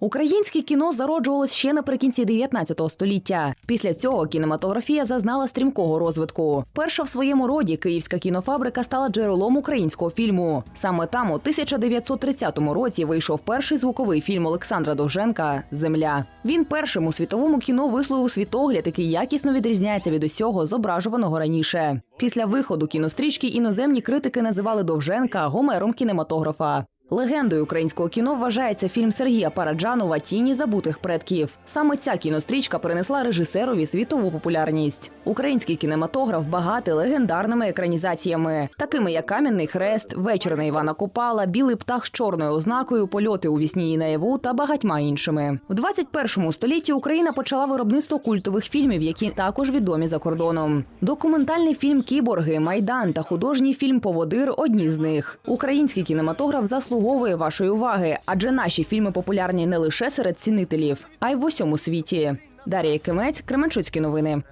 Українське кіно зароджувалось ще наприкінці 19 століття. Після цього кінематографія зазнала стрімкого розвитку. Перша в своєму роді київська кінофабрика стала джерелом українського фільму. Саме там, у 1930 році, вийшов перший звуковий фільм Олександра Довженка Земля. Він першим у світовому кіно висловив світогляд, який якісно відрізняється від усього зображуваного раніше. Після виходу кінострічки іноземні критики називали Довженка гомером кінематографа. Легендою українського кіно вважається фільм Сергія Параджанова Тіні забутих предків. Саме ця кінострічка принесла режисерові світову популярність. Український кінематограф багатий легендарними екранізаціями, такими як Кам'яний хрест, Вечір на Івана Купала, Білий птах з чорною ознакою, Польоти у вісні і наяву та багатьма іншими. В 21 столітті Україна почала виробництво культових фільмів, які також відомі за кордоном. Документальний фільм Кіборги, Майдан та художній фільм Поводир одні з них. Український кінематограф заслуговує вашої уваги, адже наші фільми популярні не лише серед цінителів, а й в усьому світі. Дар'я Кимець, Кременчуцькі новини.